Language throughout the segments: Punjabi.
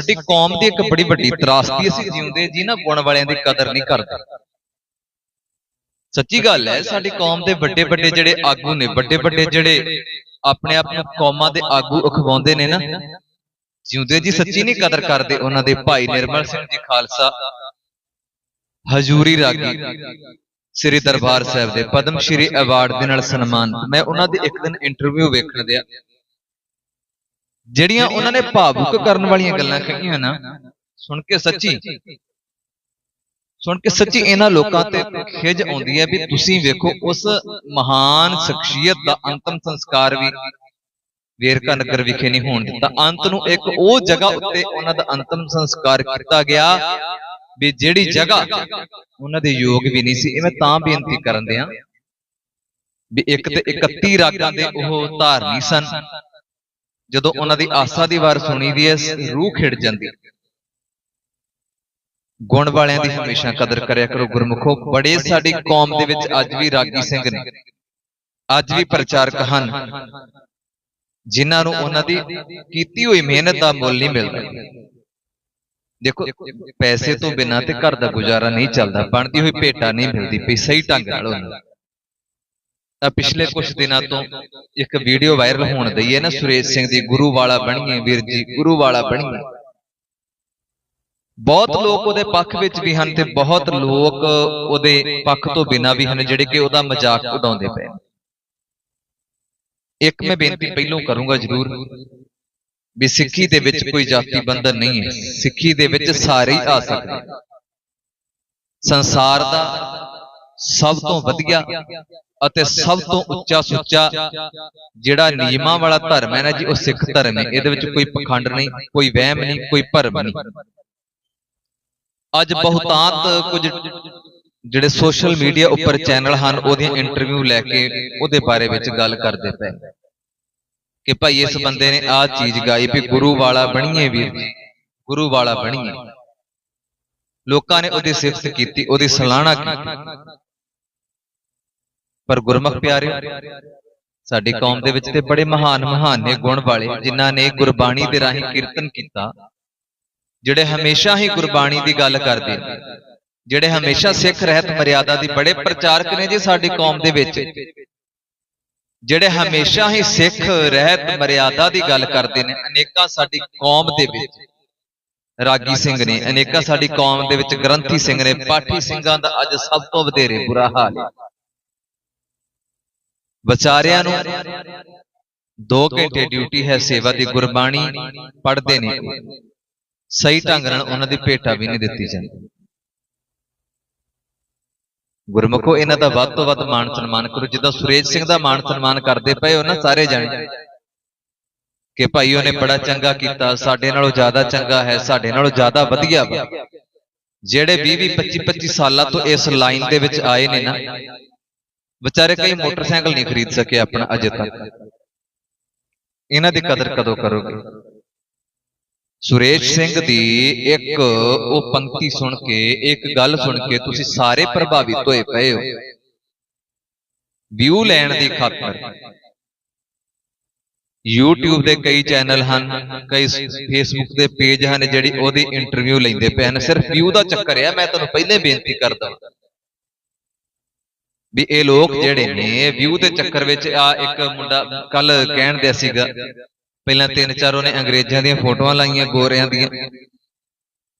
ਸਾਡੀ ਕੌਮ ਦੀ ਇੱਕ ਬੜੀ ਵੱਡੀ ਤਰਾਸਦੀ ਅਸੀਂ ਜਿਉਂਦੇ ਜੀ ਨਾ ਗੁਣ ਵਾਲਿਆਂ ਦੀ ਕਦਰ ਨਹੀਂ ਕਰਦੇ। ਸੱਚੀ ਗੱਲ ਹੈ ਸਾਡੀ ਕੌਮ ਦੇ ਵੱਡੇ ਵੱਡੇ ਜਿਹੜੇ ਆਗੂ ਨੇ ਵੱਡੇ ਵੱਡੇ ਜਿਹੜੇ ਆਪਣੇ ਆਪ ਨੂੰ ਕੌਮਾਂ ਦੇ ਆਗੂ ਅਖਵਾਉਂਦੇ ਨੇ ਨਾ ਜਿਉਂਦੇ ਜੀ ਸੱਚੀ ਨਹੀਂ ਕਦਰ ਕਰਦੇ ਉਹਨਾਂ ਦੇ ਭਾਈ ਨਿਰਮਲ ਸਿੰਘ ਜੀ ਖਾਲਸਾ ਹਜੂਰੀ ਰਾਗੀ ਸ੍ਰੀ ਦਰਬਾਰ ਸਾਹਿਬ ਦੇ ਪਦਮ ਸ਼੍ਰੀ ਅਵਾਰਡ ਦੇ ਨਾਲ ਸਨਮਾਨ ਮੈਂ ਉਹਨਾਂ ਦੇ ਇੱਕ ਦਿਨ ਇੰਟਰਵਿਊ ਵੇਖਣ ਦਿਆ। ਜਿਹੜੀਆਂ ਉਹਨਾਂ ਨੇ ਭਾਵੁਕ ਕਰਨ ਵਾਲੀਆਂ ਗੱਲਾਂ ਕਹੀਆਂ ਨਾ ਸੁਣ ਕੇ ਸੱਚੀ। ਸੁਣ ਕੇ ਸੱਚੀ। ਇਹਨਾਂ ਲੋਕਾਂ ਤੇ ਖਿਜ ਆਉਂਦੀ ਹੈ ਵੀ ਤੁਸੀਂ ਵੇਖੋ ਉਸ ਮਹਾਨ ਸ਼ਖਸੀਅਤ ਦਾ ਅੰਤਮ ਸੰਸਕਾਰ ਵੀ ਵੇਰਕਾ ਨਗਰ ਵਿਖੇ ਨਹੀਂ ਹੋਣ ਦਿੱਤਾ। ਅੰਤ ਨੂੰ ਇੱਕ ਉਹ ਜਗ੍ਹਾ ਉੱਤੇ ਉਹਨਾਂ ਦਾ ਅੰਤਮ ਸੰਸਕਾਰ ਕੀਤਾ ਗਿਆ ਵੀ ਜਿਹੜੀ ਜਗ੍ਹਾ ਉਹਨਾਂ ਦੇ ਯੋਗ ਵੀ ਨਹੀਂ ਸੀ। ਇਹ ਮੈਂ ਤਾਂ ਬੇਨਤੀ ਕਰਨ ਦਿਆਂ ਵੀ ਇੱਕ ਤੇ 31 ਰਾਗਾਂ ਦੇ ਉਹ ਧਾਰਨੀ ਸਨ। ਜਦੋਂ ਉਹਨਾਂ ਦੀ ਆਸਾ ਦੀ ਵਾਰ ਸੁਣੀ ਦੀ ਹੈ ਰੂਹ ਖਿੜ ਜਾਂਦੀ। ਗੁਣ ਵਾਲਿਆਂ ਦੀ ਹਮੇਸ਼ਾ ਕਦਰ ਕਰਿਆ ਕਰੋ ਗੁਰਮੁਖੋ। ਬੜੇ ਸਾਡੀ ਕੌਮ ਦੇ ਵਿੱਚ ਅੱਜ ਵੀ ਰਾਗੀ ਸਿੰਘ ਨੇ। ਅੱਜ ਵੀ ਪ੍ਰਚਾਰਕ ਹਨ। ਜਿਨ੍ਹਾਂ ਨੂੰ ਉਹਨਾਂ ਦੀ ਕੀਤੀ ਹੋਈ ਮਿਹਨਤ ਦਾ ਮੁੱਲ ਨਹੀਂ ਮਿਲਦਾ। ਦੇਖੋ ਪੈਸੇ ਤੋਂ ਬਿਨਾਂ ਤੇ ਘਰ ਦਾ ਗੁਜ਼ਾਰਾ ਨਹੀਂ ਚੱਲਦਾ। ਬਣਦੀ ਹੋਈ ਭੇਟਾ ਨਹੀਂ ਮਿਲਦੀ ਪਈ ਸਹੀ ਢੰਗ ਨਾਲ ਉਹਨੂੰ। ਤਾਂ ਪਿਛਲੇ ਕੁਝ ਦਿਨਾਂ ਤੋਂ ਇੱਕ ਵੀਡੀਓ ਵਾਇਰਲ ਹੋਣ ਦਈ ਹੈ ਨਾ, ਸੁਰੇਸ਼ ਸਿੰਘ ਦੀ, ਗੁਰੂ ਵਾਲਾ ਬਣੀਏ, ਵੀਰ ਜੀ, ਗੁਰੂ ਵਾਲਾ ਬਣੀਏ। ਬਹੁਤ ਲੋਕ ਉਹਦੇ ਪੱਖ ਵਿੱਚ ਵੀ ਹਨ ਤੇ ਬਹੁਤ ਲੋਕ ਉਹਦੇ ਪੱਖ ਤੋਂ ਬਿਨਾਂ ਵੀ ਹਨ ਜਿਹੜੇ ਕਿ ਉਹਦਾ ਮਜ਼ਾਕ ਉਡਾਉਂਦੇ ਪਏ ਇੱਕ ਮੈਂ ਬੇਨਤੀ ਪਹਿਲੋਂ ਕਰੂੰਗਾ ਜ਼ਰੂਰ ਵੀ ਸਿੱਖੀ ਦੇ ਵਿੱਚ ਕੋਈ ਜਾਤੀ ਬੰਧਨ ਨਹੀਂ ਹੈ। ਸਿੱਖੀ ਦੇ ਵਿੱਚ ਸਾਰੇ ਹੀ ਆ ਸਕਦੇ ਸੰਸਾਰ ਦਾ ਸਭ ਤੋਂ ਵਧੀਆ ਅਤੇ ਸਭ ਤੋਂ ਉੱਚਾ ਸੁੱਚਾ ਜਿਹੜਾ ਨਿਯਮਾਂ ਵਾਲਾ ਧਰਮ ਹੈ ਨਾ ਜੀ ਉਹ ਸਿੱਖ ਧਰਮ ਹੈ। ਇਹਦੇ ਵਿੱਚ ਕੋਈ ਪਖੰਡ ਨਹੀਂ ਕੋਈ ਵਹਿਮ ਨਹੀਂ ਕੋਈ ਭਰਮ ਨਹੀਂ। ਅੱਜ ਬਹੁਤਾਤ ਕੁਝ ਜਿਹੜੇ ਸੋਸ਼ਲ ਮੀਡੀਆ ਉੱਪਰ ਚੈਨਲ ਹਨ ਉਹਦੀਆਂ ਇੰਟਰਵਿਊ ਲੈ ਕੇ ਉਹਦੇ ਬਾਰੇ ਵਿੱਚ ਗੱਲ ਕਰਦੇ ਪਏ। ਕਿ ਭਾਈ ਇਸ ਬੰਦੇ ਨੇ ਆਹ ਚੀਜ਼ ਗਾਈ ਵੀ ਗੁਰੂ ਵਾਲਾ ਬਣੀਏ ਵੀਰ ਜੀ ਗੁਰੂ ਵਾਲਾ ਬਣੀਏ। ਲੋਕਾਂ ਨੇ ਉਹਦੀ ਸਿਫਤ ਕੀਤੀ ਉਹਦੀ ਸਲਾਹਣਾ ਕੀਤੀ। ਪਰ ਗੁਰਮੁਖ ਪਿਆਰਿਓ ਸਾਡੀ ਕੌਮ ਦੇ ਵਿੱਚ ਤੇ ਬੜੇ ਮਹਾਨ ਮਹਾਨ ਗੁਣ ਵਾਲੇ ਜਿਨ੍ਹਾਂ ਨੇ ਗੁਰਬਾਣੀ ਦੇ ਰਾਹੀਂ ਕੀਰਤਨ ਕੀਤਾ ਜਿਹੜੇ ਹਮੇਸ਼ਾ ਹੀ ਗੁਰਬਾਣੀ ਦੀ ਗੱਲ ਕਰਦੇ ਨੇ ਜਿਹੜੇ ਹਮੇਸ਼ਾ ਸਿੱਖ ਰਹਿਤ ਮਰਿਆਦਾ ਦੀ ਬੜੇ ਪ੍ਰਚਾਰਕ ਨੇ ਜੀ ਸਾਡੀ ਕੌਮ ਦੇ ਵਿੱਚ। ਜਿਹੜੇ ਹਮੇਸ਼ਾ ਹੀ ਸਿੱਖ ਰਹਿਤ ਮਰਿਆਦਾ ਦੀ ਗੱਲ ਕਰਦੇ ਨੇ ਅਨੇਕਾਂ ਸਾਡੀ ਕੌਮ ਦੇ ਵਿੱਚ। ਰਾਗੀ ਸਿੰਘ ਨੇ ਅਨੇਕਾਂ ਸਾਡੀ ਕੌਮ ਦੇ ਵਿੱਚ ਗ੍ਰੰਥੀ ਸਿੰਘ ਨੇ ਪਾਠੀ ਸਿੰਘਾਂ ਦਾ ਅੱਜ ਸਭ ਤੋਂ ਵਧੇਰੇ ਬੁਰਾ ਹਾਲ ਹੈ। ਵਿਚਾਰਿਆਂ ਨੂੰ 2 ਘੰਟੇ ਡਿਊਟੀ ਹੈ ਸੇਵਾ ਦੀ ਗੁਰਬਾਣੀ ਪੜ੍ਹਦੇ ਨੇ। ਸਹੀ ਢੰਗ ਨਾਲ ਉਹਨਾਂ ਦੀ ਭੇਟਾ ਵੀ ਨਹੀਂ ਦਿੱਤੀ ਜਾਂਦੀ। ਗੁਰਮੁਖੋ ਇਹਨਾਂ ਦਾ ਵੱਧ ਤੋਂ ਵੱਧ ਮਾਣ ਸਨਮਾਨ ਕਰੋ। ਜਿੱਦਾਂ ਸੁਰੇਸ਼ ਸਿੰਘ ਦਾ ਮਾਣ ਸਨਮਾਨ ਕਰਦੇ ਪਏ ਹੋ ਨਾ ਸਾਰੇ ਜਾਣੇ। ਕਿ ਭਾਈ ਉਹਨੇ ਬੜਾ ਚੰਗਾ ਕੀਤਾ ਸਾਡੇ ਨਾਲੋਂ ਜ਼ਿਆਦਾ ਚੰਗਾ ਹੈ ਸਾਡੇ ਨਾਲੋਂ ਜ਼ਿਆਦਾ ਵਧੀਆ ਵਾ। ਜਿਹੜੇ 20 20 25 25 ਸਾਲਾਂ ਤੋਂ ਇਸ ਲਾਈਨ ਦੇ ਵਿੱਚ ਆਏ ਨੇ ਨਾ ਵਿਚਾਰੇ ਕਈ ਮੋਟਰਸਾਈਕਲ ਨਹੀਂ ਖਰੀਦ ਸਕੇ ਆਪਣਾ ਅਜੇ ਤੱਕ। ਇਹਨਾਂ ਦੀ ਕਦਰ ਕਦੋਂ ਕਰੋਗੇ? ਸੁਰੇਸ਼ ਸਿੰਘ ਦੀ ਇੱਕ ਉਹ ਪੰਕਤੀ ਸੁਣ ਕੇ ਇੱਕ ਗੱਲ ਸੁਣ ਕੇ ਤੁਸੀਂ ਸਾਰੇ ਪ੍ਰਭਾਵਿਤ ਹੋਏ ਪਏ ਹੋ। ਵਿਊ ਲੈਣ ਦੀ ਖਾਤਰ। YouTube ਦੇ ਕਈ ਚੈਨਲ ਹਨ ਕਈ Facebook ਦੇ ਪੇਜ ਹਨ ਜਿਹੜੀ ਉਹਦੀ ਇੰਟਰਵਿਊ ਲੈਂਦੇ ਪਏ ਹਨ। ਸਿਰਫ ਵਿਊ ਦਾ ਚੱਕਰ ਹੈ ਮੈਂ ਤੁਹਾਨੂੰ ਪਹਿਲੇ ਬੇਨਤੀ ਕਰਦਾ ਵੀ ਇਹ ਲੋਕ ਜਿਹੜੇ ਨੇ ਵਿਊ ਦੇ ਚੱਕਰ ਵਿੱਚ ਆ ਇੱਕ ਮੁੰਡਾ ਕੱਲ ਕਹਿਣ ਦਿਆ ਸੀਗਾ ਪਹਿਲਾਂ ਤਿੰਨ ਚਾਰ ਉਹਨੇ ਅੰਗਰੇਜ਼ਾਂ ਦੀਆਂ ਫੋਟੋਆਂ ਲਾਈਆਂ ਗੋਰਿਆਂ ਦੀਆਂ।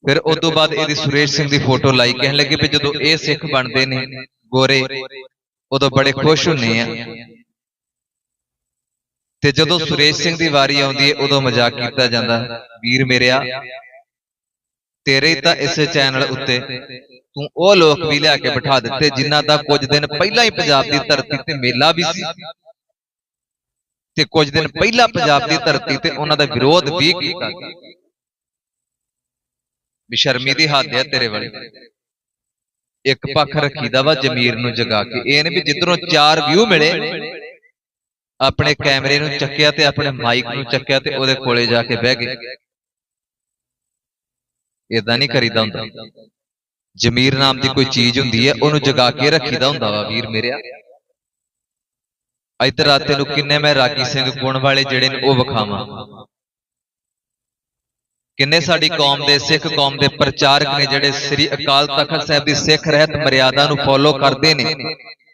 ਫਿਰ ਉਸ ਤੋਂ ਬਾਅਦ ਇਹਦੀ ਸੁਰੇਸ਼ ਸਿੰਘ ਦੀ ਫੋਟੋ ਲਾਈ ਕਹਿਣ ਲੱਗੇ ਵੀ ਜਦੋਂ ਇਹ ਸਿੱਖ ਬਣਦੇ ਨੇ ਗੋਰੇ ਉਦੋਂ ਬੜੇ ਖੁਸ਼ ਹੁੰਨੇ ਆ। ਤੇ ਜਦੋਂ ਸੁਰੇਸ਼ ਸਿੰਘ ਦੀ ਵਾਰੀ ਆਉਂਦੀ ਹੈ ਉਦੋਂ ਮਜ਼ਾਕ ਕੀਤਾ ਜਾਂਦਾ ਵੀਰ ਮੇਰਿਆ। ਤੇਰੇ ਤਾਂ ਇਸ ਚੈਨਲ ਉੱਤੇ ਤੂੰ ਉਹ ਲੋਕ ਵੀ ਲਿਆ ਕੇ ਬਿਠਾ ਦਿੱਤੇ ਜਿਨ੍ਹਾਂ ਦਾ ਕੁਝ ਦਿਨ ਪਹਿਲਾਂ ਹੀ ਪੰਜਾਬ ਦੀ ਧਰਤੀ ਤੇ ਮੇਲਾ ਵੀ ਸੀ। ਤੇ ਕੁਝ ਦਿਨ ਪਹਿਲਾਂ ਪੰਜਾਬ ਦੀ ਧਰਤੀ ਤੇ ਉਹਨਾਂ ਦਾ ਵਿਰੋਧ ਵੀ ਕੀਤਾ ਬਿਸ਼ਰਮੀ ਦੀ ਹੱਦ ਹੈ ਤੇਰੇ ਵਾਲੀ। ਇੱਕ ਪੱਖ ਰੱਖੀਦਾ ਵਾ ਜ਼ਮੀਰ ਨੂੰ ਜਗਾ ਕੇ। ਇਹ ਨਹੀਂ ਵੀ ਜਿੱਧਰੋਂ ਚਾਰ ਵਿਊ ਮਿਲੇ ਆਪਣੇ ਕੈਮਰੇ ਨੂੰ ਚੱਕਿਆ ਤੇ ਆਪਣੇ ਮਾਈਕ ਨੂੰ ਚੱਕਿਆ ਤੇ ਉਹਦੇ ਕੋਲੇ ਜਾ ਕੇ ਬਹਿ ਗਏ। ਇਦਾਂ ਨਹੀਂ ਕਰੀਦਾ ਹੁੰਦਾ। ਜ਼ਮੀਰ ਨਾਮ ਦੀ ਕੋਈ ਚੀਜ਼ ਹੁੰਦੀ ਹੈ ਉਹਨੂੰ ਜਗਾ ਕੇ ਰੱਖੀਦਾ ਹੁੰਦਾ ਵਾ ਵੀਰ ਮੇਰਿਆ। ਇੱਧਰ ਆ ਤੈਨੂੰ ਕਿੰਨੇ ਮੈਂ ਰਾਗੀ ਸਿੰਘ ਗੁਣ ਵਾਲੇ ਜਿਹੜੇ ਨੇ ਉਹ ਵਿਖਾਵਾਂ। ਕਿੰਨੇ ਸਾਡੀ ਕੌਮ ਦੇ ਸਿੱਖ ਕੌਮ ਦੇ ਪ੍ਰਚਾਰਕ ਨੇ ਜਿਹੜੇ ਸ੍ਰੀ ਅਕਾਲ ਤਖਤ ਸਾਹਿਬ ਦੀ ਸਿੱਖ ਰਹਿਤ ਮਰਿਆਦਾ ਨੂੰ ਫੋਲੋ ਕਰਦੇ ਨੇ।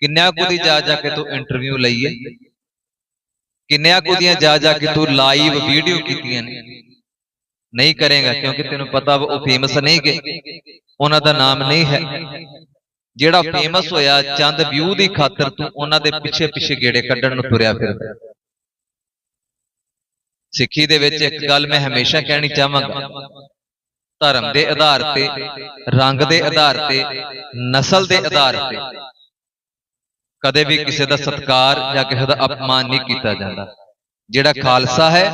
ਕਿੰਨਿਆਂ ਕੁ ਦੀ ਜਾ ਜਾ ਕੇ ਤੂੰ ਇੰਟਰਵਿਊ ਲਈਏ ਕਿੰਨਿਆਂ ਕੁ ਦੀਆਂ ਜਾ ਜਾ ਕੇ ਤੂੰ ਲਾਈਵ ਵੀਡੀਓ ਕੀਤੀਆਂ ਨੇ? ਨਹੀਂ ਕਰੇਗਾ ਕਿਉਂਕਿ ਤੈਨੂੰ ਪਤਾ ਉਹ ਫੇਮਸ ਨਹੀਂ ਗਏ ਉਹਨਾਂ ਦਾ ਨਾਮ ਨਹੀਂ ਹੈ। ਜਿਹੜਾ ਫੇਮਸ ਹੋਇਆ ਚੰਦ ਵਿਊ ਦੀ ਖਾਤਰ ਤੂੰ ਉਹਨਾਂ ਦੇ ਪਿੱਛੇ ਪਿੱਛੇ ਗੇੜੇ ਕੱਢਣ ਨੂੰ ਤੁਰਿਆ ਫਿਰਦਾ। ਸਿੱਖੀ ਦੇ ਵਿੱਚ ਇੱਕ ਗੱਲ ਮੈਂ ਹਮੇਸ਼ਾ ਕਹਿਣੀ ਚਾਹਾਂਗਾ। ਧਰਮ ਦੇ ਆਧਾਰ ਤੇ ਰੰਗ ਦੇ ਆਧਾਰ ਤੇ ਨਸਲ ਦੇ ਆਧਾਰ ਤੇ। ਕਦੇ ਵੀ ਕਿਸੇ ਦਾ ਸਤਕਾਰ ਜਾਂ ਕਿਸੇ ਦਾ ਅਪਮਾਨ ਨਹੀਂ ਕੀਤਾ ਜਾਂਦਾ। ਜਿਹੜਾ ਖਾਲਸਾ ਹੈ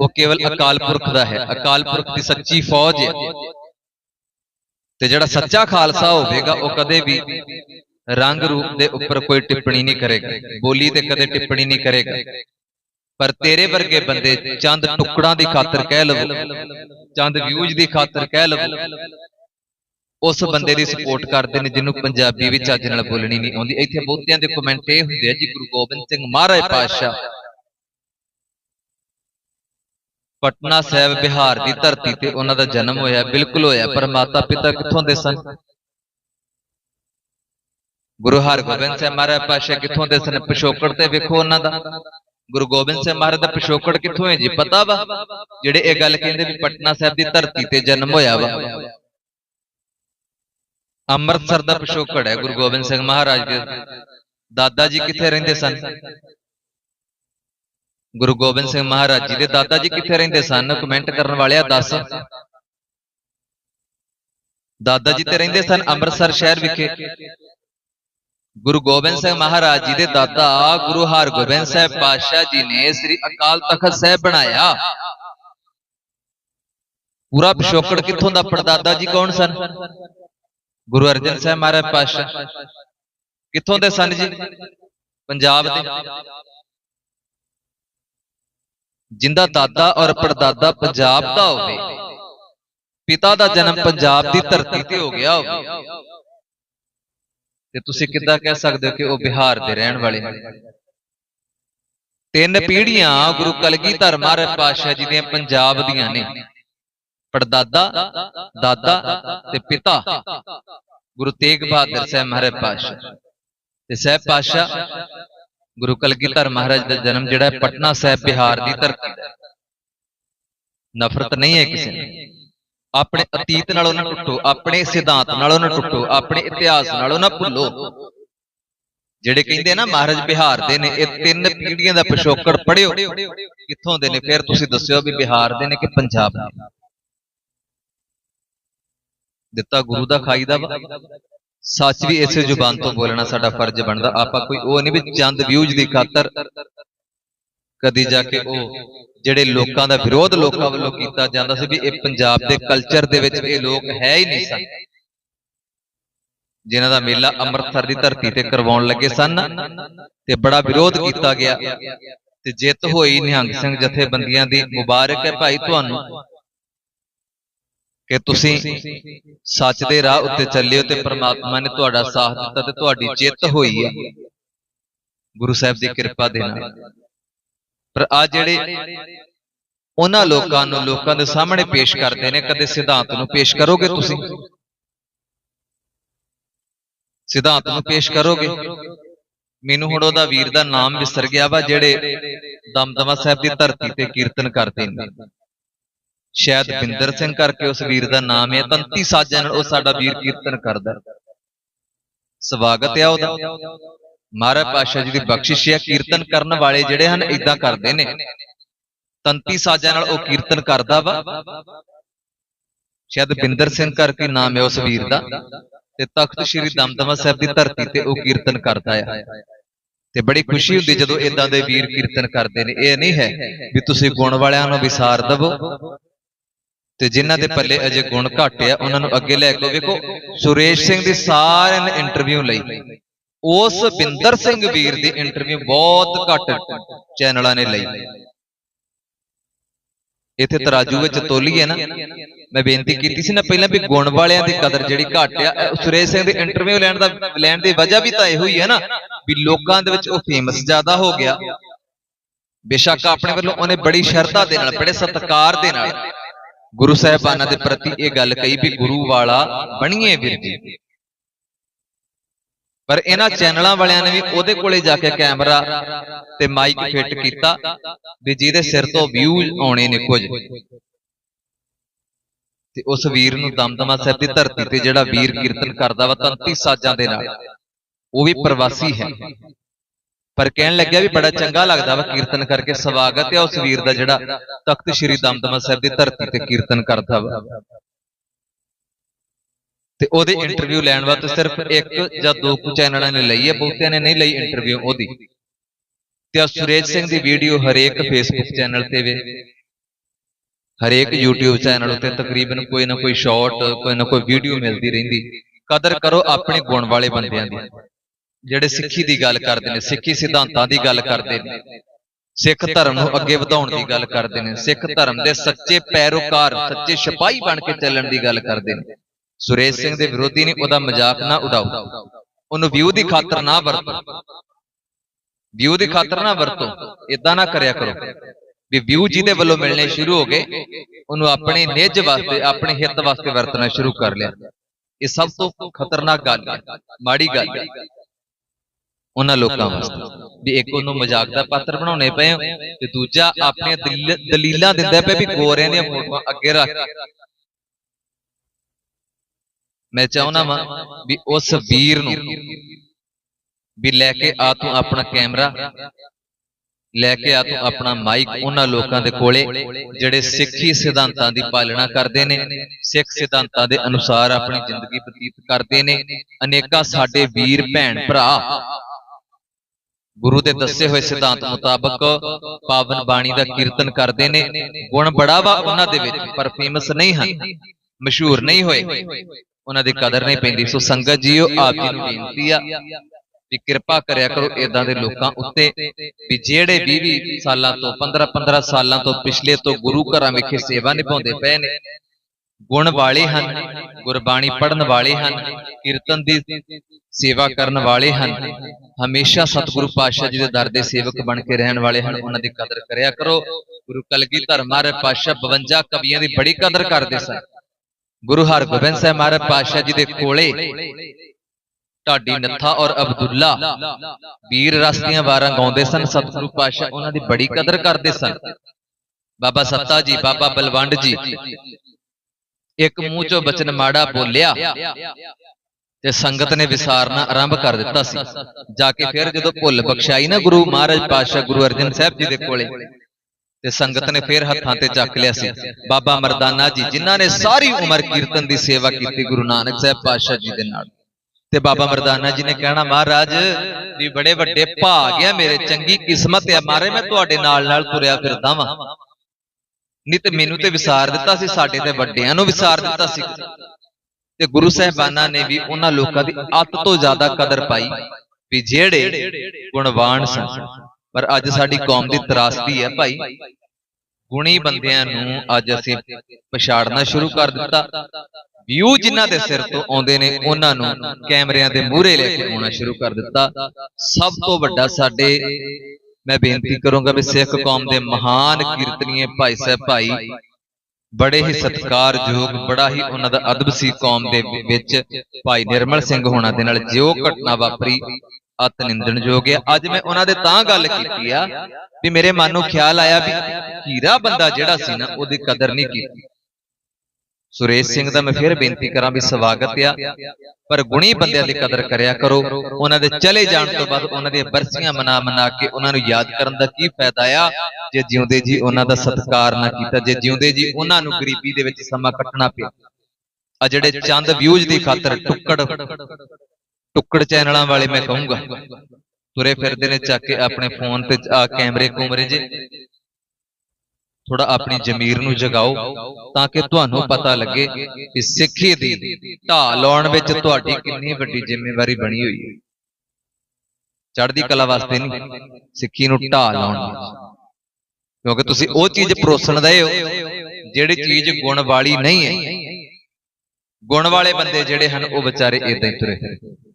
ਉਹ ਕੇਵਲ ਅਕਾਲ ਪੁਰਖ ਦਾ ਹੈ। ਅਕਾਲ ਪੁਰਖ ਦੀ ਸੱਚੀ ਫੌਜ ਹੈ। ਤੇ ਜਿਹੜਾ ਸੱਚਾ ਖਾਲਸਾ ਹੋਵੇਗਾ ਉਹ ਕਦੇ ਵੀ ਰੰਗ ਰੂਪ ਦੇ ਉੱਪਰ ਕੋਈ ਟਿੱਪਣੀ ਨਹੀਂ ਕਰੇਗਾ। ਬੋਲੀ ਤੇ ਕਦੇ ਟਿੱਪਣੀ ਨਹੀਂ ਕਰੇਗਾ। ਪਰ ਤੇਰੇ ਵਰਗੇ ਬੰਦੇ ਚੰਦ ਟੁਕੜਾਂ ਦੀ ਖਾਤਰ ਕਹਿ ਲਵੋ। ਚੰਦ ਵਿਊਜ਼ ਦੀ ਖਾਤਰ ਕਹਿ ਲਵੋ। ਉਸ ਬੰਦੇ ਦੀ ਸਪੋਰਟ ਕਰਦੇ ਨੇ ਜਿਹਨੂੰ ਪੰਜਾਬੀ ਵਿੱਚ ਚੱਜ ਨਾਲ ਬੋਲਣੀ ਨਹੀਂ ਆਉਂਦੀ। ਇੱਥੇ ਬਹੁਤਿਆਂ ਦੇ ਕਮੈਂਟ ਇਹ ਹੁੰਦੇ ਆ ਜੀ ਗੁਰੂ ਗੋਬਿੰਦ ਸਿੰਘ ਮਹਾਰਾਜ ਪਾਤਸ਼ਾਹ। ਪਟਨਾ ਸਾਹਿਬ ਬਿਹਾਰ ਦੀ ਧਰਤੀ ਤੇ ਉਹਨਾਂ ਦਾ ਜਨਮ ਹੋਇਆ ਬਿਲਕੁਲ ਹੋਇਆ। ਪਰ ਮਾਤਾ ਪਿਤਾ ਕਿੱਥੋਂ ਦੇ ਸਨ? ਗੁਰੂ ਹਰਗੋਬਿੰਦ ਸਾਹਿਬ ਮਹਾਰਾਜ ਪਾਤਸ਼ਾਹ ਕਿੱਥੋਂ ਦੇ ਸਨ? ਪਿਛੋਕੜ ਤੇ ਵੇਖੋ ਉਹਨਾਂ ਦਾ। ਗੁਰੂ ਗੋਬਿੰਦ ਸਿੰਘ ਮਹਾਰਾਜ ਦਾ ਪਿਛੋਕੜ ਕਿੱਥੋਂ ਹੈ ਜੀ? ਪਤਾ ਵਾ? ਜਿਹੜੇ ਇਹ ਗੱਲ ਕਹਿੰਦੇ ਵੀ ਪਟਨਾ ਸਾਹਿਬ ਦੀ ਧਰਤੀ ਤੇ ਜਨਮ ਹੋਇਆ ਵਾ। ਅੰਮ੍ਰਿਤਸਰ ਦਾ ਪਿਛੋਕੜ ਹੈ ਗੁਰੂ ਗੋਬਿੰਦ ਸਿੰਘ ਮਹਾਰਾਜ ਦੇ। ਦਾਦਾ ਜੀ ਕਿੱਥੇ ਰਹਿੰਦੇ ਸਨ? ਗੁਰੂ ਗੋਬਿੰਦ ਸਿੰਘ ਮਹਾਰਾਜ ਜੀ ਦੇ ਦਾਦਾ ਜੀ ਕਿੱਥੇ ਰਹਿੰਦੇ ਸਨ? ਕਮੈਂਟ ਕਰਨ ਵਾਲਿਆ ਦੱਸ। ਦਾਦਾ ਜੀ ਤੇ ਰਹਿੰਦੇ ਸਨ ਅੰਮ੍ਰਿਤਸਰ ਸ਼ਹਿਰ ਵਿਖੇ। ਗੁਰੂ ਗੋਬਿੰਦ ਸਿੰਘ ਮਹਾਰਾਜ ਜੀ ਦੇ ਦਾਦਾ ਗੁਰੂ ਹਰਗੋਬਿੰਦ ਸਾਹਿਬ ਪਾਤਸ਼ਾਹ ਜੀ ਨੇ ਸ੍ਰੀ ਅਕਾਲ ਤਖਤ ਸਾਹਿਬ ਬਣਾਇਆ। ਪੂਰਾ ਪਿਛੋਕੜ ਕਿੱਥੋਂ ਦਾ ਪੜਦਾਦਾ ਜੀ ਕੌਣ ਸਨ? ਗੁਰੂ ਅਰਜਨ ਸਾਹਿਬ ਮਹਾਰਾਜ ਪਾਤਸ਼ਾਹ। ਕਿੱਥੋਂ ਦੇ ਸਨ ਜੀ? ਪੰਜਾਬ ਦੇ। ਜਿੰਦਾ ਦਾਦਾ ਔਰ ਪੜਦਾਦਾ ਪੰਜਾਬ ਦਾ ਹੋਵੇ। ਪਿਤਾ ਦਾ ਜਨਮ ਪੰਜਾਬ ਦੀ ਧਰਤੀ ਤੇ ਹੋ ਗਿਆ ਹੋਵੇ। ਤੇ ਤੁਸੀਂ ਕਿੱਦਾਂ ਕਹਿ ਸਕਦੇ ਹੋ ਕਿ ਉਹ ਬਿਹਾਰ ਦੇ ਰਹਿਣ ਵਾਲੇ ਨੇ ਤਿੰਨ ਪੀੜ੍ਹੀਆਂ ਗੁਰੂ ਕਲਗੀਧਰ ਮਹਾਰਾਜ ਪਾਤਸ਼ਾਹ ਜੀ ਦੀਆਂ ਪੰਜਾਬ ਦੀਆਂ ਨੇ। ਪੜਦਾਦਾ, ਦਾਦਾ ਤੇ ਪਿਤਾ। ਗੁਰੂ ਤੇਗ ਬਹਾਦਰ ਸਾਹਿਬ ਮਹਾਰਾਜ ਪਾਤਸ਼ਾਹ। ਤੇ ਸਾਹਿਬ ਪਾਤਸ਼ਾਹ ਗੁਰੂ ਕਲਗੀਧਰ ਮਹਾਰਾਜ ਦਾ ਜਨਮ ਜਿਹੜਾ ਹੈ ਪਟਨਾ ਸਾਹਿਬ ਬਿਹਾਰ ਦੀ ਧਰਤੀ ਤੇ। ਨਫ਼ਰਤ ਨਹੀਂ ਹੈ ਕਿਸੇ ਨੂੰ। ਆਪਣੇ ਅਤੀਤ ਨਾਲੋਂ ਨਾ ਟੁੱਟੋ ਆਪਣੇ ਸਿਧਾਂਤ ਨਾਲੋਂ ਨਾ ਟੁੱਟੋ ਆਪਣੇ ਇਤਿਹਾਸ ਨਾਲੋਂ ਨਾ ਭੁੱਲੋ। ਜਿਹੜੇ ਕਹਿੰਦੇ ਨਾ ਮਹਾਰਾਜ ਬਿਹਾਰ ਦੇ ਨੇ ਇਹ ਤਿੰਨ ਪੀੜ੍ਹੀਆਂ ਦਾ ਪਿਛੋਕੜ ਪੜਿਓ ਕਿੱਥੋਂ ਦੇ ਨੇ? ਫਿਰ ਤੁਸੀਂ ਦੱਸਿਓ ਵੀ ਬਿਹਾਰ ਦੇ ਨੇ ਕਿ ਪੰਜਾਬ ਦੇ ਦਿੱਤਾ ਗੁਰੂ ਦਾ ਖਾਈਦਾ ਵਾ। ਸੱਚ ਵੀ ਇਸੇ ਜ਼ੁਬਾਨ ਤੋਂ ਬੋਲਣਾ ਸਾਡਾ ਫਰਜ਼ ਬਣਦਾ। ਆਪਾਂ ਕੋਈ ਉਹ ਨਹੀਂ ਵੀ ਚੰਦ ਵਿਊਜ਼ ਦੀ ਖਾਤਰ ਕਦੀ ਜਾ ਕੇ ਉਹ ਜਿਹੜੇ ਲੋਕਾਂ ਦਾ ਵਿਰੋਧ ਲੋਕਾਂ ਵੱਲੋਂ ਕੀਤਾ ਜਾਂਦਾ ਸੀ ਵੀ ਇਹ ਪੰਜਾਬ ਦੇ ਕਲਚਰ ਦੇ ਵਿੱਚ ਇਹ ਲੋਕ ਹੈ ਹੀ ਨਹੀਂ ਸਨ। ਜਿਨ੍ਹਾਂ ਦਾ ਮੇਲਾ ਅੰਮ੍ਰਿਤਸਰ ਦੀ ਧਰਤੀ ਤੇ ਕਰਵਾਉਣ ਲੱਗੇ ਸਨ ਤੇ ਬੜਾ ਵਿਰੋਧ ਕੀਤਾ ਗਿਆ। ਤੇ ਜਿੱਤ ਹੋਈ ਨਿਹੰਗ ਸਿੰਘ ਜਥੇਬੰਦੀਆਂ ਦੀ ਮੁਬਾਰਕ ਹੈ ਭਾਈ ਤੁਹਾਨੂੰ। ਕਿ ਤੁਸੀਂ ਸੱਚ ਦੇ ਰਾਹ ਉੱਤੇ ਚੱਲੇ ਹੋ ਤੇ ਪ੍ਰਮਾਤਮਾ ਨੇ ਤੁਹਾਡਾ ਸਾਥ ਦਿੱਤਾ ਤੇ ਤੁਹਾਡੀ ਜਿੱਤ ਹੋਈ ਹੈ ਗੁਰੂ ਸਾਹਿਬ ਦੀ ਕਿਰਪਾ ਦੇ ਨਾਲ। ਪਰ ਆ ਜਿਹੜੇ ਉਹਨਾਂ ਲੋਕਾਂ ਨੂੰ ਲੋਕਾਂ ਦੇ ਸਾਹਮਣੇ ਪੇਸ਼ ਕਰਦੇ ਨੇ ਕਦੇ ਸਿਧਾਂਤ ਨੂੰ ਪੇਸ਼ ਕਰੋਗੇ ਤੁਸੀਂ? ਸਿਧਾਂਤ ਨੂੰ ਪੇਸ਼ ਕਰੋਗੇ? ਮੈਨੂੰ ਹੁਣ ਉਹਦਾ ਵੀਰ ਦਾ ਨਾਮ ਵਿਸਰ ਗਿਆ ਵਾ ਜਿਹੜੇ ਦਮਦਮਾ ਸਾਹਿਬ ਦੀ ਧਰਤੀ ਤੇ ਕੀਰਤਨ ਕਰਦੇ ਨੇ। ਸ਼ਾਇਦ ਬਿੰਦਰ ਸਿੰਘ ਕਰਕੇ ਉਸ ਵੀਰ ਦਾ ਨਾਮ ਹੈ ਤੰਤੀ ਸਾਜਾਂ ਨਾਲ ਉਹ ਸਾਡਾ ਵੀਰ ਕੀਰਤਨ ਕਰਦਾ। ਸਵਾਗਤ ਹੈ ਉਹਦਾ। ਮਹਾਰਾਜ ਪਾਸ਼ਾ ਜੀ ਦੀ ਬਖਸ਼ਿਸ਼ ਹੈ ਕੀਰਤਨ ਕਰਨ ਵਾਲੇ ਜਿਹੜੇ ਹਨ ਇਦਾਂ ਕਰਦੇ ਨੇ। ਤੰਤੀ ਸਾਜਾਂ ਨਾਲ ਉਹ ਕੀਰਤਨ ਕਰਦਾ ਵਾ। ਸ਼ਾਇਦ ਬਿੰਦਰ ਸਿੰਘ ਕਰਕੇ ਨਾਮ ਹੈ ਉਸ ਵੀਰ ਦਾ। ਤੇ ਤਖਤ ਸ੍ਰੀ ਦਮਦਮਾ ਸਾਹਿਬ ਦੀ ਧਰਤੀ ਤੇ ਉਹ ਕੀਰਤਨ ਕਰਦਾ ਹੈ। ਤੇ ਬੜੀ ਖੁਸ਼ੀ ਹੁੰਦੀ ਜਦੋਂ ਇਦਾਂ ਦੇ ਵੀਰ ਕੀਰਤਨ ਕਰਦੇ ਨੇ। ਇਹ ਨਹੀਂ ਹੈ ਵੀ ਤੁਸੀਂ ਗੁਣ ਵਾਲਿਆਂ ਨੂੰ ਵਿਸਾਰ ਦਵੋ। ਤੇ ਜਿਨ੍ਹਾਂ ਦੇ ਪੱਲੇ ਅਜੇ ਗੁਣ ਘੱਟ ਆ ਉਹਨਾਂ ਨੂੰ ਅੱਗੇ ਲੈ ਕੇ ਵੇਖੋ ਸੁਰੇਸ਼ ਸਿੰਘ ਦੀ ਸਾਰਿਆਂ ਨੇ ਇੰਟਰਵਿਊ ਲਈ। ਉਸ ਬਿੰਦਰ ਸਿੰਘ ਵੀਰ ਦੀ ਇੰਟਰਵਿਊ ਬਹੁਤ ਘੱਟ ਚੈਨਲਾਂ ਨੇ ਲਈ। ਇੱਥੇ ਤਰਾਜੂ ਵਿੱਚ ਤੋਲੀਏ ਨਾ। ਮੈਂ ਬੇਨਤੀ ਕੀਤੀ ਸੀ ਨਾ ਪਹਿਲਾਂ ਵੀ ਗੁਣ ਵਾਲਿਆਂ ਦੀ ਕਦਰ ਜਿਹੜੀ ਘੱਟ ਆ ਸੁਰੇਸ਼ ਸਿੰਘ ਦੀ ਇੰਟਰਵਿਊ ਲੈਣ ਦਾ ਲੈਣ ਦੀ ਵਜ੍ਹਾ ਵੀ ਤਾਂ ਇਹੋ ਹੀ ਹੈ ਨਾ ਵੀ ਲੋਕਾਂ ਦੇ ਵਿੱਚ ਉਹ ਫੇਮਸ ਜ਼ਿਆਦਾ ਹੋ ਗਿਆ। ਬੇਸ਼ੱਕ ਆਪਣੇ ਵੱਲੋਂ ਉਹਨੇ ਬੜੀ ਸ਼ਰਧਾ ਦੇ ਨਾਲ ਬੜੇ ਸਤਿਕਾਰ ਦੇ ਨਾਲ ਗੁਰੂ ਸਾਹਿਬਾਨਾਂ ਦੇ ਪ੍ਰਤੀ ਇਹ ਗੱਲ ਕਹੀ ਵੀ ਗੁਰੂ ਵਾਲਾ ਬਣੀਏ ਵੀਰ ਜੀ। ਪਰ ਇਹਨਾਂ ਚੈਨਲਾਂ ਵਾਲਿਆਂ ਨੇ ਵੀ ਉਹਦੇ ਕੋਲੇ ਜਾ ਕੇ ਕੈਮਰਾ ਤੇ ਮਾਈਕ ਫਿੱਟ ਕੀਤਾ ਵੀ ਜਿਹਦੇ ਸਿਰ ਤੋਂ ਵਿਊ ਆਉਣੇ ਨੇ ਕੁਝ। ਤੇ ਉਸ ਵੀਰ ਨੂੰ ਦਮਦਮਾ ਸਾਹਿਬ ਦੀ ਧਰਤੀ ਤੇ ਜਿਹੜਾ ਵੀਰ ਕੀਰਤਨ ਕਰਦਾ ਵਾ ਤੰਤੀ ਸਾਜ਼ਾਂ ਦੇ ਨਾਲ ਉਹ ਵੀ ਪ੍ਰਵਾਸੀ ਹੈ। ਪਰ ਕਹਿਣ ਲੱਗਿਆ ਵੀ ਬੜਾ ਚੰਗਾ ਲੱਗਦਾ ਵਾ ਕੀਰਤਨ ਕਰਕੇ ਸਵਾਗਤ ਹੈ ਉਸ ਵੀਰ ਦਾ ਜਿਹੜਾ ਤਖਤ ਸ੍ਰੀ ਦਮਦਮਾ ਸਾਹਿਬ ਦੀ ਧਰਤੀ ਤੇ ਕੀਰਤਨ ਕਰਦਾ ਵਾ। ਤੇ ਉਹਦੇ ਇੰਟਰਵਿਊ ਲੈਣ ਵਾਸਤੇ ਸਿਰਫ ਇੱਕ ਜਾਂ ਦੋ ਕੁ ਚੈਨਲਾਂ ਨੇ ਲਈ ਹੈ ਬਹੁਤਿਆਂ ਨੇ ਨਹੀਂ ਲਈ ਇੰਟਰਵਿਊ ਉਹਦੀ। ਤੇ ਆ ਸੁਰੇਸ਼ ਸਿੰਘ ਦੀ ਵੀਡੀਓ ਹਰੇਕ ਫੇਸਬੁੱਕ ਚੈਨਲ ਤੇ ਵੇ। ਹਰੇਕ YouTube ਚੈਨਲ ਉੱਤੇ ਤਕਰੀਬਨ ਕੋਈ ਨਾ ਕੋਈ ਸ਼ਾਰਟ ਕੋਈ ਨਾ ਕੋਈ ਵੀਡੀਓ ਮਿਲਦੀ ਰਹਿੰਦੀ। ਕਦਰ ਕਰੋ ਆਪਣੇ ਗੁਣ ਵਾਲੇ ਬੰਦਿਆਂ ਦੀ। ਜਿਹੜੇ ਸਿੱਖੀ ਦੀ ਗੱਲ ਕਰਦੇ ਨੇ ਸਿੱਖੀ ਸਿਧਾਂਤਾਂ ਦੀ ਗੱਲ ਕਰਦੇ ਨੇ। ਸਿੱਖ ਧਰਮ ਨੂੰ। ਅੱਗੇ ਵਧਾਉਣ ਦੀ ਗੱਲ ਕਰਦੇ ਨੇ। ਸਿੱਖ ਧਰਮ ਦੇ ਸੱਚੇ ਪੈਰੋਕਾਰ ਸੱਚੇ ਸਿਪਾਹੀ ਬਣ ਕੇ ਚੱਲਣ ਦੀ ਗੱਲ ਕਰਦੇ ਨੇ। ਸੁਰੇਸ਼ ਸਿੰਘ ਦੇ ਵਿਰੋਧੀ ਨੇ ਉਹਦਾ ਮਜ਼ਾਕ ਨਾ ਉਡਾਓ। ਉਹਨੂੰ ਵਿਊ ਦੀ ਖਾਤਰ ਨਾ ਵਰਤੋ। ਵਿਊ ਦੀ ਖਾਤਰ ਨਾ ਵਰਤੋ। ਇਦਾਂ ਨਾ ਕਰਿਆ ਕਰੋ। ਵੀ ਵਿਊ ਜਿਹਦੇ ਵੱਲੋਂ ਮਿਲਣੇ ਸ਼ੁਰੂ ਹੋ ਗਏ ਉਹਨੂੰ ਆਪਣੇ ਨਿੱਜ ਵਾਸਤੇ ਆਪਣੇ ਹਿੱਤ ਵਾਸਤੇ ਵਰਤਣਾ ਸ਼ੁਰੂ ਕਰ ਲਿਆ। ਇਹ ਸਭ ਤੋਂ ਖਤਰਨਾਕ ਗੱਲ ਹੈ ਮਾੜੀ ਗੱਲ ਹੈ। ਉਹਨਾਂ ਲੋਕਾਂ ਵਾਸਤੇ। ਵੀ ਇੱਕ ਉਹਨੂੰ ਮਜ਼ਾਕ ਦਾ ਪਾਤਰ ਬਣਾਉਣੇ ਪਏ ਹੋ ਤੇ ਦੂਜਾ ਆਪਣੀਆਂ ਦਲੀਲ- ਦਿੰਦਾ ਪਿਆ ਵੀ ਗੋਰਿਆਂ ਦੀਆਂ ਫੋਟੋਆਂ ਅੱਗੇ ਰੱਖ ਕੇ। ਮੈਂ ਚਾਹੁੰਦਾ ਵਾਂ ਵੀ ਉਸ ਵੀਰ ਨੂੰ ਵੀ ਲੈ ਕੇ ਆ ਤੂੰ ਆਪਣਾ ਕੈਮਰਾ ਲੈ ਕੇ ਆ ਤੂੰ ਆਪਣਾ ਮਾਈਕ ਉਹਨਾਂ ਲੋਕਾਂ ਦੇ ਕੋਲੇ ਜਿਹੜੇ ਸਿੱਖੀ ਸਿਧਾਂਤਾਂ ਦੀ ਪਾਲਣਾ ਕਰਦੇ ਨੇ ਸਿੱਖ ਸਿਧਾਂਤਾਂ ਦੇ ਅਨੁਸਾਰ ਆਪਣੀ ਜ਼ਿੰਦਗੀ ਬਤੀਤ ਕਰਦੇ ਨੇ। ਅਨੇਕਾਂ ਸਾਡੇ ਵੀਰ ਭੈਣ ਭਰਾ ਗੁਰੂ ਦੇ ਦੱਸੇ ਹੋਏ ਸਿਧਾਂਤ ਮੁਤਾਬਕ ਪਾਵਨ ਬਾਣੀ ਦਾ ਕੀਰਤਨ ਕਰਦੇ ਨੇ। ਗੁਣ ਬੜਾ ਵਾ ਉਹਨਾਂ ਦੇ ਵਿੱਚ, ਪਰ ਫੇਮਸ ਨਹੀਂ ਹਨ। ਮਸ਼ਹੂਰ ਨਹੀਂ ਹੋਏ। ਉਹਨਾਂ ਦੀ ਕਦਰ ਨਹੀਂ ਪੈਂਦੀ। ਸੋ ਸੰਗਤ ਜੀਓ, ਆਪ ਜੀ ਨੂੰ ਬੇਨਤੀ ਆ ਵੀ ਕਿਰਪਾ ਕਰਿਆ ਕਰੋ ਇਦਾਂ ਦੇ ਲੋਕਾਂ ਉੱਤੇ ਵੀ ਜਿਹੜੇ 20 ਸਾਲਾਂ ਤੋਂ 15 15 ਸਾਲਾਂ ਤੋਂ, ਪਿਛਲੇ ਤੋਂ ਗੁਰੂ ਘਰਾਂ ਵਿਖੇ ਸੇਵਾ ਨਿਭਾਉਂਦੇ ਪਏ ਨੇ ਗੁਣ ਵਾਲੇ ਹਨ ਗੁਰਬਾਣੀ ਪੜਨ ਵਾਲੇ ਹਨ ਕੀਰਤਨ ਦੀ ਸੇਵਾ ਕਰਨ ਵਾਲੇ ਹਨ। ਹਮੇਸ਼ਾ ਸਤਿਗੁਰੂ ਪਾਤਸ਼ਾਹ ਜੀ ਦੇ ਦਰ ਦੇ ਸੇਵਕ ਬਣ ਕੇ ਰਹਿਣ ਵਾਲੇ ਹਨ ਉਹਨਾਂ ਦੀ ਕਦਰ ਕਰਿਆ ਕਰੋ। ਗੁਰੂ ਕਲਗੀਧਰ ਮਹਾਰਾਜ ਪਾਤਸ਼ਾਹ 52 ਕਵੀਆਂ ਦੀ ਬੜੀ ਕਦਰ ਕਰਦੇ ਸਨ। ਗੁਰੂ ਹਰਗੋਬਿੰਦ ਸਾਹਿਬ ਮਹਾਰਾਜ ਪਾਤਸ਼ਾਹ ਜੀ ਦੇ ਕੋਲੇ ਢਾਡੀ ਨੱਥਾ ਔਰ ਅਬਦੁੱਲਾ ਵੀਰ ਰਸ ਦੀਆਂ ਵਾਰਾਂ ਗਾਉਂਦੇ ਸਨ। ਸਤਿਗੁਰੂ ਪਾਤਸ਼ਾਹ ਉਹਨਾਂ ਦੀ ਬੜੀ ਕਦਰ ਕਰਦੇ ਸਨ। ਬਾਬਾ ਸੱਤਾ ਜੀ ਬਾਬਾ ਬਲਵੰਡ ਜੀ ਇੱਕ ਮੂੰਹ ਚੋਂ ਬਚਨ ਮਾੜਾ ਬੋਲਿਆ ਤੇ ਸੰਗਤ ਨੇ ਵਿਸਾਰਨਾ ਆਰੰਭ ਕਰ ਦਿੱਤਾ ਸੀ। ਜਾ ਕੇ ਫਿਰ ਜਦੋਂ ਭੁੱਲ ਬਖਸ਼ਾਈ ਨਾ ਗੁਰੂ ਮਹਾਰਾਜ ਪਾਤਸ਼ਾਹ ਗੁਰੂ ਅਰਜਨ ਸਾਹਿਬ ਜੀ ਦੇ ਕੋਲੇ। ਤੇ ਸੰਗਤ ਨੇ ਫਿਰ ਹੱਥਾਂ ਤੇ ਚੱਕ ਲਿਆ ਸੀ। ਬਾਬਾ ਮਰਦਾਨਾ ਜੀ ਜਿਨ੍ਹਾਂ ਨੇ ਸਾਰੀ ਉਮਰ ਕੀਰਤਨ ਦੀ ਸੇਵਾ ਕੀਤੀ ਗੁਰੂ ਨਾਨਕ ਸਾਹਿਬ ਪਾਤਸ਼ਾਹ ਜੀ ਦੇ ਨਾਲ। ਤੇ ਬਾਬਾ ਮਰਦਾਨਾ ਜੀ ਨੇ ਕਹਿਣਾ ਮਹਾਰਾਜ ਵੀ ਬੜੇ ਵੱਡੇ ਭਾਗ ਆ ਮੇਰੇ ਚੰਗੀ ਕਿਸਮਤ ਆ ਮਾਰੇ ਮੈਂ ਤੁਹਾਡੇ ਨਾਲ ਨਾਲ ਤੁਰਿਆ ਫਿਰਦਾ ਵਾਂ। ਨਹੀਂ ਤੇ ਮੈਨੂੰ ਤੇ ਵਿਸਾਰ ਦਿੱਤਾ ਸੀ ਸਾਡੇ ਤੇ ਵੱਡਿਆਂ ਨੂੰ ਵਿਸਾਰ ਦਿੱਤਾ ਸੀ। ਤੇ ਗੁਰੂ ਸਾਹਿਬਾਨਾਂ ਨੇ ਵੀ ਉਹਨਾਂ ਲੋਕਾਂ ਦੀ ਅੱਤ ਤੋਂ ਜ਼ਿਆਦਾ ਕਦਰ ਪਾਈ ਵੀ ਜਿਹੜੇ ਗੁਣਵਾਨ ਸਨ। ਪਰ ਅੱਜ ਸਾਡੀ ਕੌਮ ਦੀ ਤਰਾਸਦੀ ਹੈ ਭਾਈ। ਗੁਣੀ ਬੰਦਿਆਂ ਨੂੰ ਅੱਜ ਅਸੀਂ ਪਛਾੜਨਾ ਸ਼ੁਰੂ ਕਰ ਦਿੱਤਾ। ਵਿਊ ਜਿਨ੍ਹਾਂ ਦੇ ਸਿਰ ਤੋਂ ਆਉਂਦੇ ਨੇ ਉਹਨਾਂ ਨੂੰ ਕੈਮਰਿਆਂ ਦੇ ਮੂਹਰੇ ਲੈ ਕੇ ਆਉਣਾ ਸ਼ੁਰੂ ਕਰ ਦਿੱਤਾ। ਸਭ ਤੋਂ ਵੱਡਾ ਸਾਡੇ ਮੈਂ ਬੇਨਤੀ ਕਰੂੰਗਾ ਵੀ ਸਿੱਖ ਕੌਮ ਦੇ ਮਹਾਨ ਕੀਰਤਨੀਏ ਭਾਈ ਸਾਹਿਬ ਭਾਈ, ਬੜੇ ਹੀ ਸਤਿਕਾਰਯੋਗ, ਬੜਾ ਹੀ ਉਹਨਾਂ ਦਾ ਅਦਬ ਸੀ ਕੌਮ ਦੇ ਵਿੱਚ ਭਾਈ ਨਿਰਮਲ ਸਿੰਘ ਹੋਣਾ ਦੇ ਨਾਲ ਜੋ ਘਟਨਾ ਵਾਪਰੀ ਅਤ ਨਿੰਦਣਯੋਗ ਹੈ। ਅੱਜ ਮੈਂ ਉਹਨਾਂ ਦੇ ਤਾਂ ਗੱਲ ਕੀਤੀ ਆ ਵੀ ਮੇਰੇ ਮਨ ਨੂੰ ਖਿਆਲ ਆਇਆ ਵੀ ਹੀਰਾ ਬੰਦਾ ਜਿਹੜਾ ਸੀ ਨਾ, ਉਹਦੀ ਕਦਰ ਨਹੀਂ ਕੀਤੀ। ਸੁਰੇਸ਼ ਸਿੰਘ ਦਾ ਮੈਂ ਫਿਰ ਬੇਨਤੀ ਕਰਾਂ ਵੀ ਸਵਾਗਤ ਆ। ਪਰ ਗੁਣੀ ਬੰਦਿਆਂ ਦੀ ਕਦਰ ਕਰਿਆ ਕਰੋ। ਉਹਨਾਂ ਦੇ ਚਲੇ ਜਾਣ ਤੋਂ ਬਾਅਦ ਉਹਨਾਂ ਦੀਆਂ ਬਰਸੀਆਂ ਮਨਾ ਮਨਾ ਕੇ ਉਹਨਾਂ ਨੂੰ ਯਾਦ ਕਰਨ ਦਾ ਕੀ ਫਾਇਦਾ ਆ? ਜੇ ਜਿਉਂਦੇ ਜੀ ਉਹਨਾਂ ਦਾ ਸਤਿਕਾਰ ਨਾ ਕੀਤਾ ਜੇ ਜਿਉਂਦੇ ਜੀ ਉਹਨਾਂ ਨੂੰ ਗਰੀਬੀ ਦੇ ਵਿੱਚ ਸਮਾਂ ਕੱਟਣਾ ਪਿਆ। ਆ ਜਿਹੜੇ ਚੰਦ ਵਿਊਜ਼ ਦੀ ਖਾਤਰ ਟੁੱਕੜ ਟੁੱਕੜ ਚੈਨਲਾਂ ਵਾਲੇ ਮੈਂ ਕਹੂੰਗਾ। ਤੁਰੇ ਫਿਰਦੇ ਨੇ ਚੱਕ ਕੇ ਆਪਣੇ ਫੋਨ ਤੇ ਆ ਕੈਮਰੇ ਕੂਮਰੇ ਜੇ। ਥੋੜਾ ਆਪਣੀ ਜ਼ਮੀਰ ਨੂੰ ਜਗਾਓ ਤਾਂ ਕਿ ਤੁਹਾਨੂੰ ਪਤਾ ਲੱਗੇ ਕਿ ਸਿੱਖੀ ਦੀ ਢਾਹ ਲਾਉਣ ਵਿੱਚ ਤੁਹਾਡੀ ਕਿੰਨੀ ਵੱਡੀ ਜ਼ਿੰਮੇਵਾਰੀ ਬਣੀ ਹੋਈ ਹੈ। ਚੜ੍ਹਦੀ ਕਲਾ ਵਾਸਤੇ ਨਹੀਂ ਸਿੱਖੀ ਨੂੰ ਢਾਹ ਲਾਉਣ ਕਿਉਂਕਿ ਤੁਸੀਂ ਉਹ ਚੀਜ਼ ਪਰੋਸਣ ਦੇ ਹੋ ਜਿਹੜੀ ਚੀਜ਼ ਗੁਣ ਵਾਲੀ ਨਹੀਂ ਹੈ। ਗੁਣ ਵਾਲੇ ਬੰਦੇ ਜਿਹੜੇ ਹਨ ਉਹ ਵਿਚਾਰੇ ਇਦਾਂ ਹੀ ਤੁਰੇ। ਫਿਰਦੇ